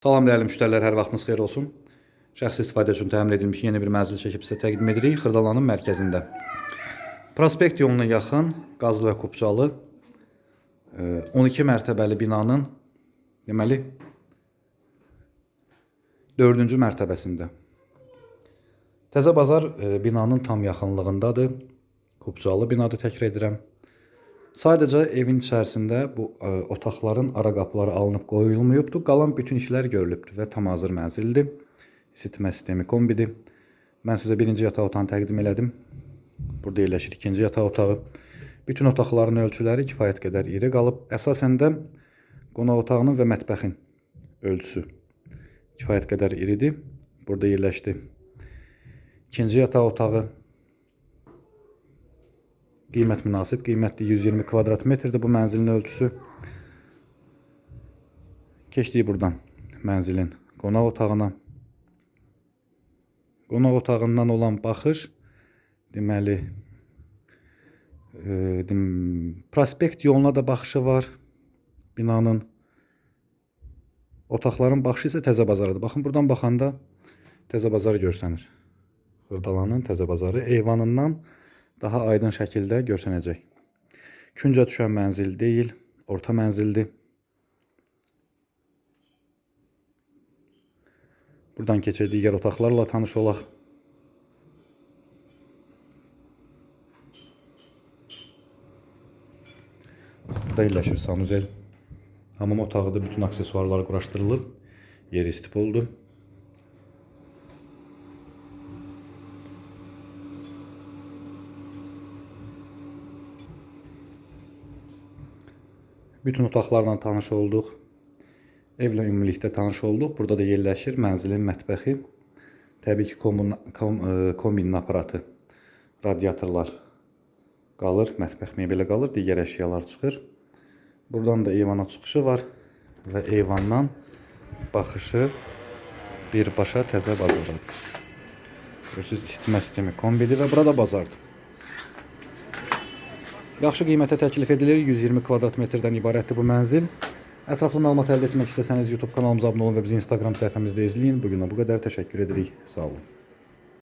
Salam dəyərli müştərilər, hər vaxtınız xeyir olsun. Şəxsi istifadə üçün təmin edilmiş yeni bir mənzil çəkib sizə təqdim edirik Xırdalanın mərkəzində. Prospekt yoluna yaxın Qazlı və Kupçalı e, 12 mərtəbəli binanın deməli 4-cü mərtəbəsində. Təzə bazar e, binanın tam yaxınlığındadır. Kupçalı binadır təkrar edirəm. Sadəcə evin içərisində bu ə, otaqların ara qapıları alınıb qoyulmayıbdır. Qalan bütün işlər görülübdür və tam hazır mənzildir. İsitmə sistemi kombidir. Mən sizə birinci yataq otağını təqdim elədim. Burada yerləşir ikinci yataq otağı. Bütün otaqların ölçüləri kifayət qədər iri qalıb. Əsasən də qonaq otağının və mətbəxin ölçüsü kifayət qədər iridir. Burada yerləşdi. İkinci yataq otağı Qiymət münasib, qiymətli 120 kvadrat metrdir bu mənzilin ölçüsü. Keçdik buradan mənzilin qonaq otağına. Qonaq otağından olan baxış deməli e, dem, prospekt yoluna da baxışı var binanın. Otaqların baxışı isə Təzə bazaradır. Baxın buradan baxanda Təzə bazarı görsənir. Xırdalanın Təzə bazarı eyvanından daha aydın şəkildə görsənəcək. Küncə düşən mənzil deyil, orta mənzildir. Buradan keçək digər otaqlarla tanış olaq. Burada yerləşir sanuzel. Hamam otağıdır, bütün aksesuarlar quraşdırılıb. Yeri istif Bütün otaqlarla tanış olduq. Evlə ümumilikdə tanış olduq. Burada da yerləşir mənzilin mətbəxi. Təbii ki, kombin, kom, e, kombinin aparatı, radiatorlar qalır, mətbəx mebeli qalır, digər əşyalar çıxır. Buradan da eyvana çıxışı var və eyvandan baxışı birbaşa təzə bazardır. Görürsüz, isitmə sistemi kombidir və burada bazardır. Yaxşı qiymətə təklif edilir. 120 kvadrat metrdən ibarətdir bu mənzil. Ətraflı məlumat əldə etmək istəsəniz YouTube kanalımıza abunə olun və bizi Instagram səhifəmizdə izləyin. Bu günə bu qədər. Təşəkkür edirik. Sağ olun.